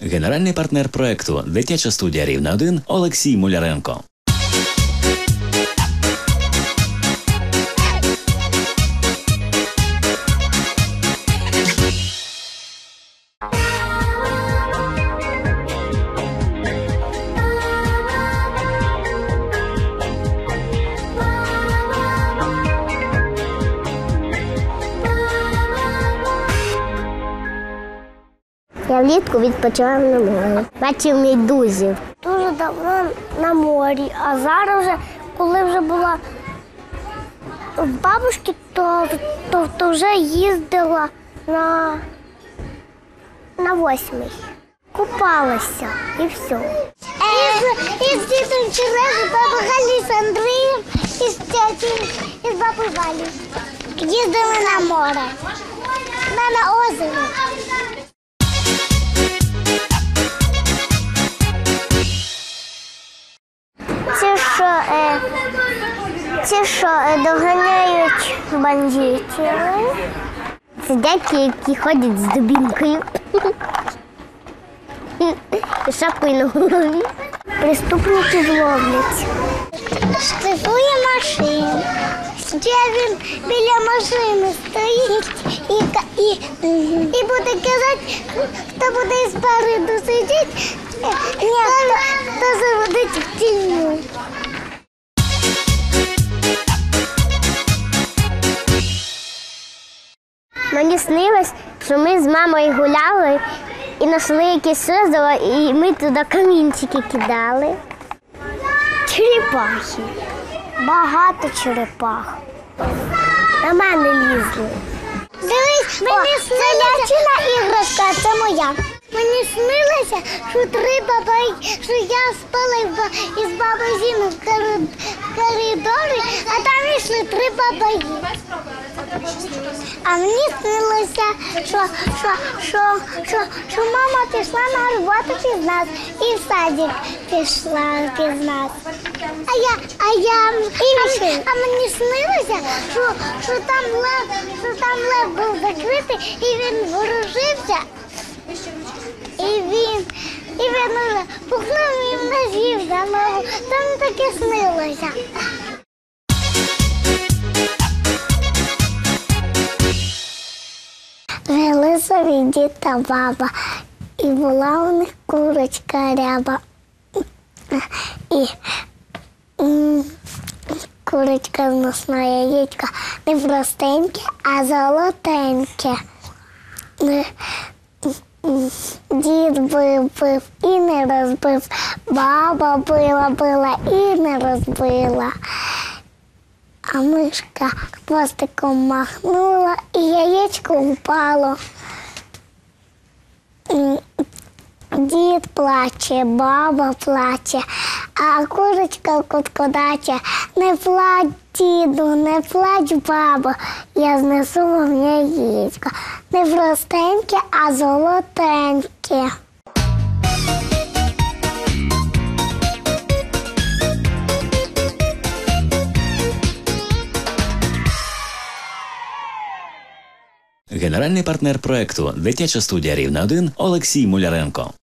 Генеральний партнер проекту Дитяча студія Рівна 1 Олексій Муляренко. Я влітку відпочивав на морі. Бачив медузів. Дуже давно на морі, а зараз вже, коли вже була в бабушки, то, то, то вже їздила на, на восьмий. Купалася і все. І, з дідом Черезом, баба Галі з Андрієм, і з тятю, і з бабою Валю. Їздили на море. Що, е, ці, що е, доганяють бандитів. Це деякі, які ходять з дубінкою. І на голові. Преступників ловлять. Штифує машину. Ще він біля машини стоїть і, і, і буде казати, хто буде спереду сидіти, Мені снилось, що ми з мамою гуляли і знайшли якесь озеро, і ми туди камінчики кидали. Черепахи. Багато черепах. На мене лізли. Дивись, мені це лячина іграшка, це моя. Мені снилося, що три бабай, що я спала із ба- із бабою Зіною в коридорі, а там йшли три бабаї. А мені снилося, що, що, що, що, що мама пішла на роботу без нас і в садик пішла без нас. А я, а я, а, а мені снилося, що, що там лев, що там лев був закритий і він ворожився. І він, і він пухнув і мене з'їв за ногу. Там таке снилося. Собі дід та баба, і була у них курочка ряба. І курочка зносна яєчка не простеньке, а золотеньке. Дід бив, бив і не розбив, баба била, била і не розбила. А мишка хвостиком махнула і яєчко впало. Дід плаче, баба плаче, а курочка куткодаче. Не плач, діду, не плач, бабо, я знесу вам яєчко. Не простеньке, а золотеньке. Генеральний партнер проекту Дитяча студія Рівна 1 Олексій Муляренко.